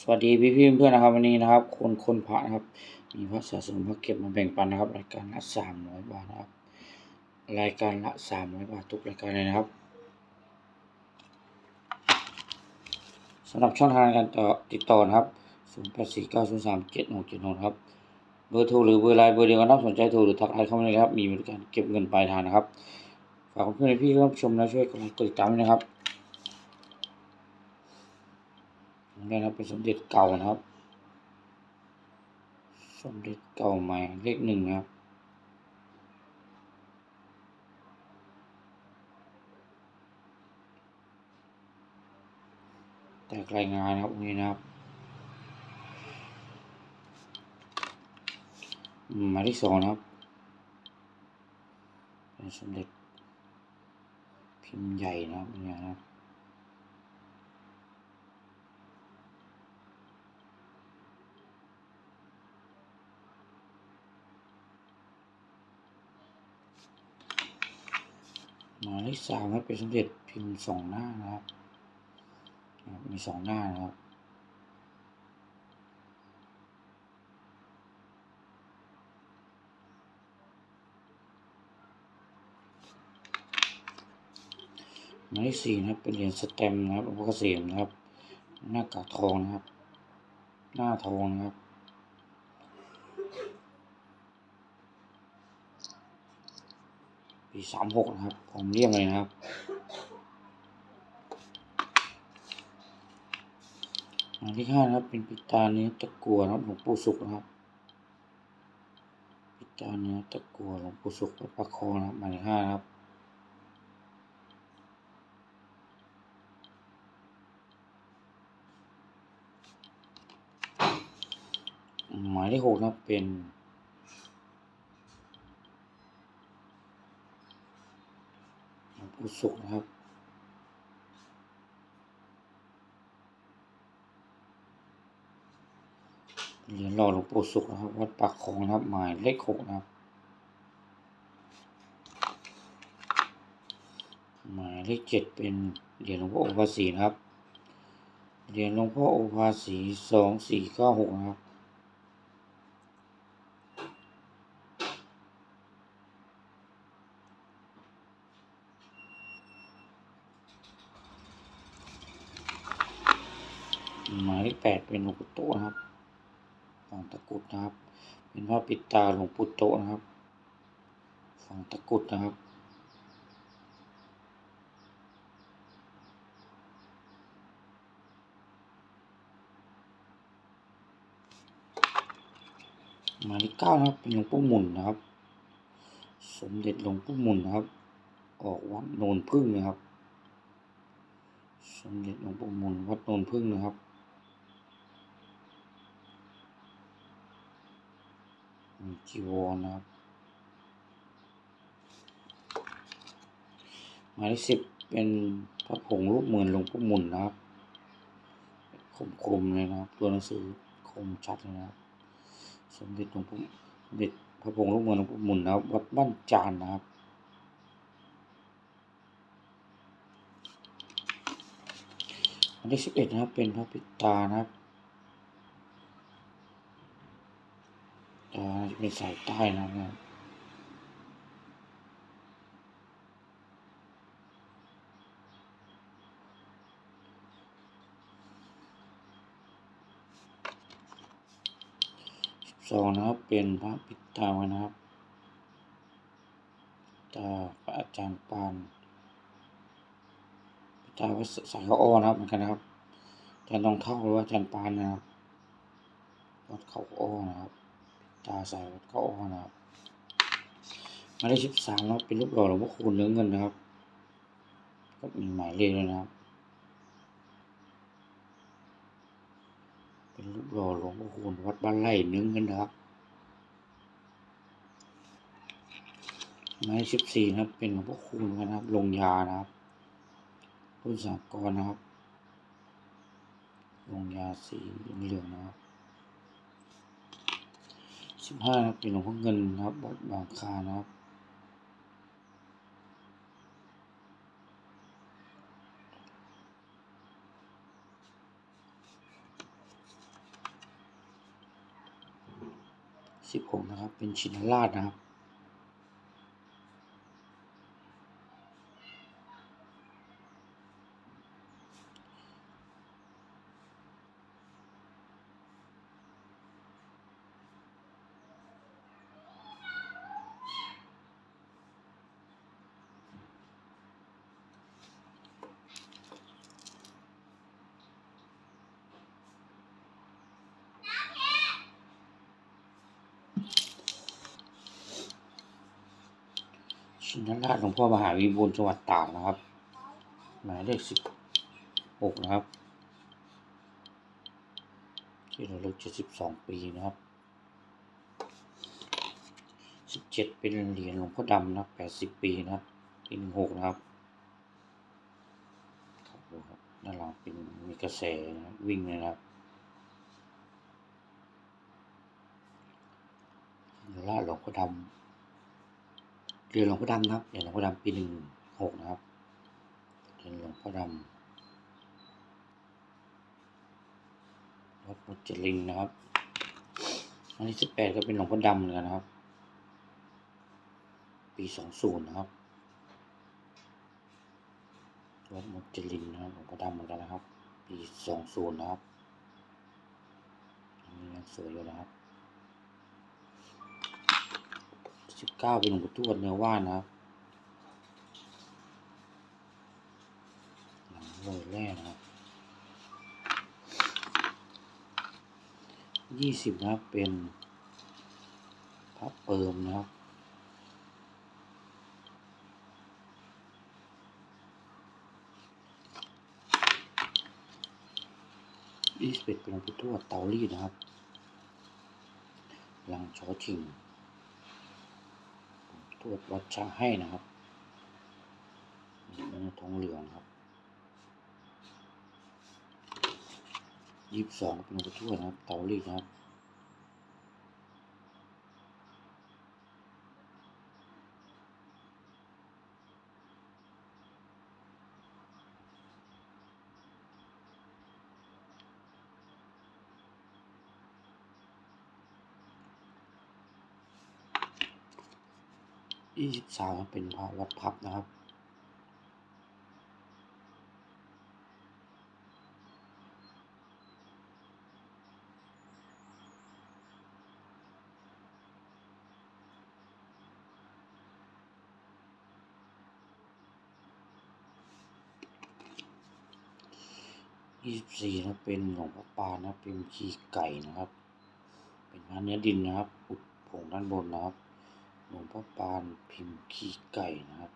สวัสดีพี่พี่เพื่อนนะครับวันนี้นะครับ คนคนพระนะครับ มีพระสะสมพระเก็บมาแบ่งปันนะครับ รายการละสามร้อยบาทนะครับ รายการละสามร้อยบาททุกรายการเลยนะครับสำหรับช่องทางการต่อติดต่อนะครับศูนย์แปดสี่เก้าศูนย์สามเจ็ดหกเจ็ดหกครับเบอร์โทรหรือเบอร์ไลน์เบอร์เดียวกันนะครับสนใจโทรหรือทักไลน์เข้ามาเลยนะครับมีบริการเก็บเงินปลายทางนะครับฝากเพื่อนๆพี่ๆรับชมและช่วยกดติดตามนะครับ นี่นะครับเป็นสมเด็จเก่านะครับ สมเด็จเก่าใหม่เลขหนึ่งนะครับแตกรายงานครับนี้นะครับมหมายที่สองนะครับเป็นสมเด็จพิมพ์ใหญ่นะครับเนี่ยนะครับ หมายเลขสามครับเป็นสมเด็จพิมพ์สองหน้านะครับ มีสองหน้านะครับหมายเลขสี่นะครับเป็นเหรียญสแตมป์นะครับหลวงพ่อเกษมนะครับ หน้ากากทองนะครับ หน้าทองนะครับ ปีสามหกนะครับ ผมเรียกเลยนะครับหมายที่ห้านะครับ เป็นปิตาเนื้อตะกัวนะครับหลวงปู่สุขนะครับ ปิตาเนื้อตะกัวหลวงปู่สุขวัดประคองนะครับหมายที่ห้านะครับหมายที่หกนะครับเป็น หลวงปู่สุขนะครับ เหรียญหล่อหลวงปู่สุขนะครับ วัดปากคลองนะครับ หมายเลขหกนะครับ หมายเลขเจ็ดเป็นเหรียญหลวงพ่อโอภาสีนะครับ เหรียญหลวงพ่อโอภาสีสองสี่เก้าหกนะครับ หมายเลขแปดเป็นหลวงปู่โตนะครับฝั่งตะกุดนะครับ เป็นพระปิดตาหลวงปู่โตนะครับฝั่งตะกุดนะครับหมายเลขเก้านะครับเป็นหลวงปู่หมุนนะครับ สมเด็จหลวงปู่หมุนนะครับ ออกวัดโนนพึ่งนะครับ สมเด็จหลวงปู่หมุนวัดโนนพึ่งนะครับ มีจีวรนะครับหมายเลขสิบเป็นพระผงรูปเหมือนหลวงปู่หมุนนะครับคมๆเลยนะครับ ตัวหนังสือคมชัดเลยนะครับ สมเด็จหลวงปู่สมเด็จพระผงรูปเหมือนหลวงปู่หมุนนะครับวัดบ้านจานนะครับอันที่สิบเอ็ดนะครับเป็นพระปิตานะครับ ตาจะเป็นสายใต้นะครับสองนะครับเป็นพระปิดตาไว้นะครับ ตาพระอาจารย์ปานปิดตาวัดสายเขาอ้อนะครับเหมือนกันนะครับอาจารย์ต้องเข้าหรือว่าอาจารย์ปานนะครับวัดเขาอ้อนะครับ ตาสายวัดเขาอ้อนะครับมายเลขสิบสามนะครับเป็นรูปหล่อหลวงพ่อคูณเนื้อเงินนะครับ ก็มีหมายเลขด้วยนะครับ เป็นรูปหล่อหลวงพ่อคูณวัดบ้านไร่เนื้อเงินนะครับหมายสิบสี่นะครับ เป็นหลวงพ่อคูณนะครับ ลงยานะครับรุ่นสากรนะครับ ลงยาสีเหลืองนะครับ สิบห้านะครับเป็นหลวงพ่อเงินนะครับวัดบางคานะครับสิบหกนะครับ เป็นชินราชนะครับ ชินราชหลวงพ่อมหาวิบูลจังหวัดตากนะครับ หมายเลขสิบหกนะครับ ที่เราเลิกเจ็ดสิบสองปีนะครับสิบเจ็ดเป็นเหรียญหลวงพ่อดำนะแปดสิบปีนะครับปีหนึ่งหกนะครับครับดูครับด้านหลังเป็นมีกระแสนะวิ่งเลยนะครับชินราชหลวงพ่อดำ รียญหลวงพ่อดำนะครับเรียญหลวงพ่อดำปีหนึ่งหกนะครับเรียญหลวงพ่อดำวัดมุจลินนะครับอันที่สิบแปดก็เป็นหลวงพ่อดำเหมือนกันนะครับ ปีสองศูนย์นะครับวัดมุจลินนะครับหลวงพ่อดำเหมือนกันนะครับ ปีสองศูนย์นะครับอันนี้ยังสวยอยู่นะครับ สิบเก้าเป็นหลวงปู่ทวดเนื้อว่านนะครับหลังโรยแร่นะครับยี่สิบนะครับเป็นพระเปิมนะครับยี่สิบเอ็ดเป็นหลวงปู่ทวดเตารีดนะครับหลังชอชิง ทวดวัดช่างให้นะครับเป็นทองเหลืองครับยี่สิบสองเป็นหลวงปู่ทวนะครับเตาลีดนะครับ ยี่สิบสามเป็นพระวัดพับนะครับ ยี่สิบสี่นะเป็นหลวงพ่อปานนะเป็นขี้ไก่นะครับ เป็นพระเนื้อดินนะครับ อุดผงด้านบนนะครับ หลวงพ่อปานพิมพ์ขี้ไก่นะครับ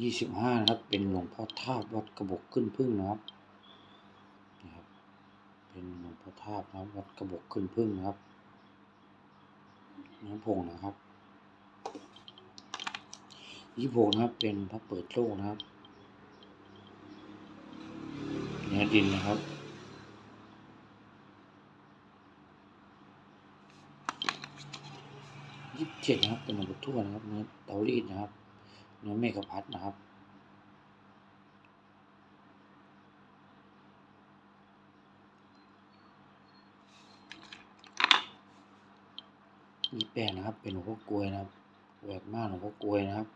ยี่สิบห้านะครับ เป็นหลวงพ่อทาบวัดกระบอกขึ้นพึ่งนะครับนะครับ เป็นหลวงพ่อทาบนะครับวัดกระบอกขึ้นพึ่งนะครับน้ำผงนะครับยี่หกนะครับ เป็นพระเปิดโลกนะครับเนื้อดินนะครับ เจ็ดนะครับเป็นหลวงปู่วนะครับเนื้อเตารีดนะครับเนื้อเมฆพัดนะครับยี่แปดนะครับ เป็นหลวงพ่อกลวยนะครับแหวกมากหลวงพ่อกลวยนะครับ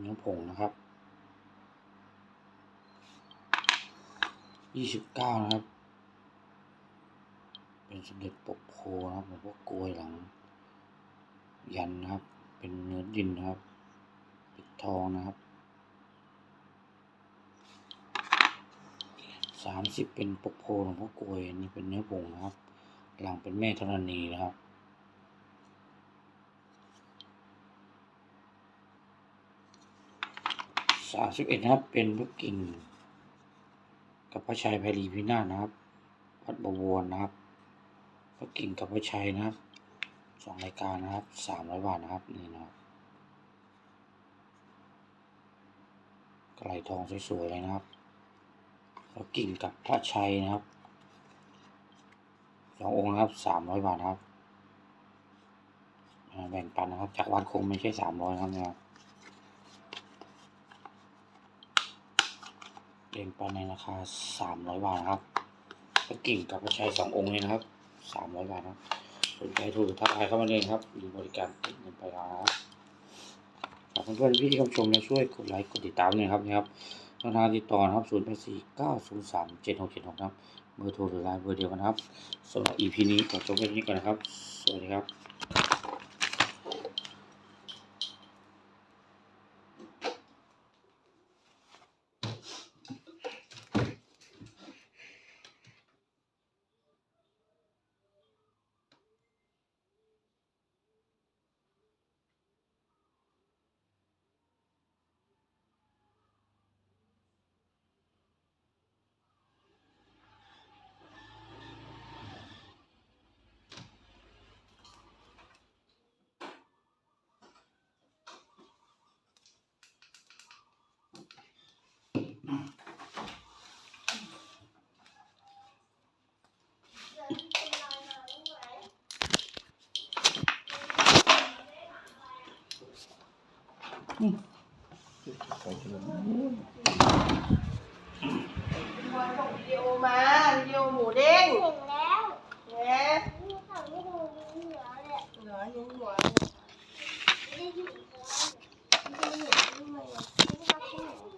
เนื้อผงนะครับยี่สิบเก้านะครับ เป็นสมเด็จปกโพนะครับหลวงพ่อกลวยหลัง ยันนะครับ เป็นเนื้อดินนะครับปิดทองนะครับสามสิบเป็นปกโพหลวงพ่อกลวยนี่เป็นเนื้อผงนะครับ หลังเป็นแม่ธรณีนะครับสามสิบเอ็ดนะครับ เป็นพระกิ่งกับพระชัยไพรีพินาศนะครับ วัดบวรนะครับ พระกิ่งกับพระชัยนะครับสองรายการนะครับสามร้อยบาทนะครับนี่นะครับกระไหลทองสวยๆเลยนะครับพระกิ่งกับพระชัยนะครับสององค์นะครับสามร้อยบาทนะครับแบ่งปันนะครับ จากวันคงไม่ใช่สามร้อยนะครับเนี่ยแต่งไปในราคาสามร้อยบาทนะครับพระกิ่งกับพระชัยสององค์เลยนะครับ สามร้อยบาทนะสนใจโทรทักทายเข้ามาเลยครับมีบริการติดเงินไปแล้วฝากเพื่อนๆพี่ที่ชมนะช่วยกดไลค์กดติดตามเลยครับนะครับช่องทางติดต่อนครับศูนย์แปดสี่เก้าศูนย์สามเจ็ดหกเจ็ดหกครับเบอร์โทรหรือไลน์เบอร์เดียวกันครับสำหรับ EP นี้ขอจบแค่นี้ก่อนนะครับ สวัสดีครับ บอยส่งวิดีโอมาวิดีโอหมูเด้งถึงแล้วแหมนี่เขาไม่ดูเหลือเลยเหลือยังหัวไม่ได้อยู่อีกแล้วไม่ได้อยู่ที่เมืองไม่ได้ที่ไ